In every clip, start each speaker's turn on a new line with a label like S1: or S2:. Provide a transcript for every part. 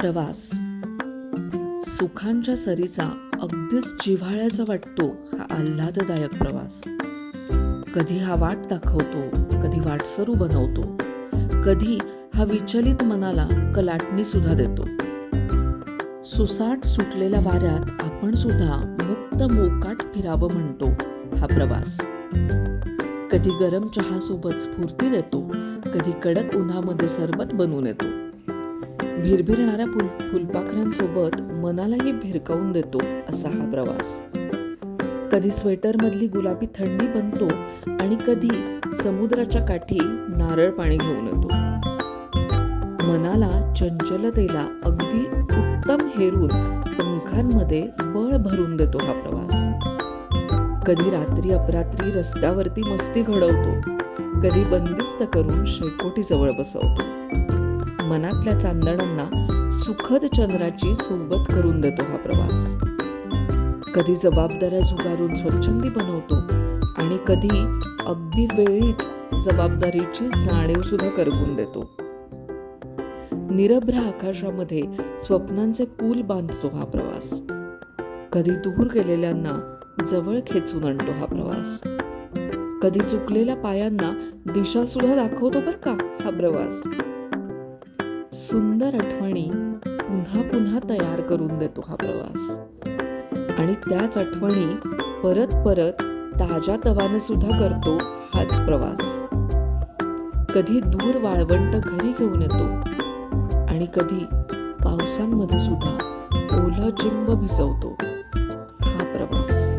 S1: प्रवास. सुखांच्या सरीचा अगदीच जिव्हाळ्याचा वाटतो हा आल्हाददायक प्रवास. कधी हा वाट दाखवतो कधी वाटसरू बनवतो कधी हा विचलित मनाला कलाटणी सुद्धा देतो. सुसाट सुटलेल्या वाऱ्यात आपण सुद्धा मुक्त मोकाट फिरावं म्हणतो हा प्रवास. कधी गरम चहासोबत स्फूर्ती देतो कधी कडक उन्हामध्ये सरबत बनवून येतो. भिरभिरणाऱ्या फुल फुलपाखरांसोबत मनालाही भिरकावून देतो असा हा प्रवास. कधी स्वेटरमधली गुलाबी थंडी बनतो आणि कधी समुद्राच्या काठी नारळ पाणी घेऊन येतो. मनाला चंचलतेला अगदी उत्तम हेरून पंखांमध्ये बळ भरून देतो हा प्रवास. कधी रात्री अपरात्री रस्त्यावरती मस्ती घडवतो. कधी बंदिस्त करून शेकोटी जवळ बसवतो. मनातल्या चांदणांना सुखद चंद्राची सोबत करून देतो हा प्रवास. कधी जबाबदाऱ्या झुगारून स्वच्छंदी बनवतो आणि कधी अगदी वेळीच जबाबदारीची जाणीव सुद्धा करवून देतो. निरभ्र आकाशामध्ये स्वप्नांचे पूल बांधतो हा प्रवास. कधी दूर गेलेल्यांना जवळ खेचून आणतो हा प्रवास. कधी चुकलेल्या पायांना दिशा सुद्धा दाखवतो बर का हा प्रवास. सुंदर आठवणी पुन्हा पुन्हा तयार करून देतो हा प्रवास. आणि त्याच आठवणी परत परत ताज्या तवाने सुद्धा करतो हाच प्रवास. कधी दूर वाळवंट घरी घेऊन येतो आणि कधी पावसांमध्ये सुद्धा ओलं चिंब भिजवतो हा प्रवास.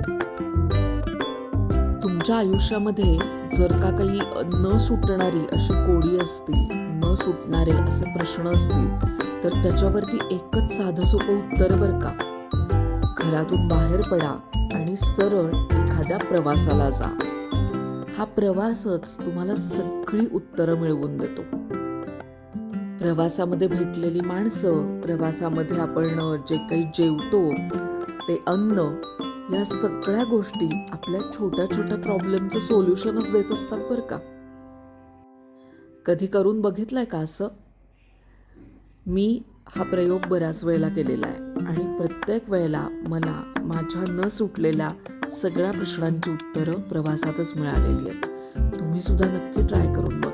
S1: तुमच्या आयुष्यामध्ये जर का काही न सुटणारी अशी कोडी असतील न सुटणारे असे प्रश्न असतील तर त्याच्यावरती एकच साधं सोपं उत्तर बरं का? घरातून बाहेर पडा आणि सरळ एखाद्या प्रवासाला जा. हा प्रवासच तुम्हाला सगळी उत्तरं मिळवून देतो. प्रवासामध्ये भेटलेली माणसं प्रवासामध्ये आपण जे काही जेवतो ते अन्न या सगळ्या गोष्टी आपल्या छोट्या छोट्या प्रॉब्लेमचं सोल्युशनच देत असतात बरं का. कधी करून बघितलंय का असं? मी हा प्रयोग बऱ्याच वेळेला केलेला आहे आणि प्रत्येक वेळेला मला माझ्या न सुटलेल्या सगळ्या प्रश्नांची उत्तरं प्रवासातच मिळालेली आहेत. तुम्ही सुद्धा नक्की ट्राय करून बघा.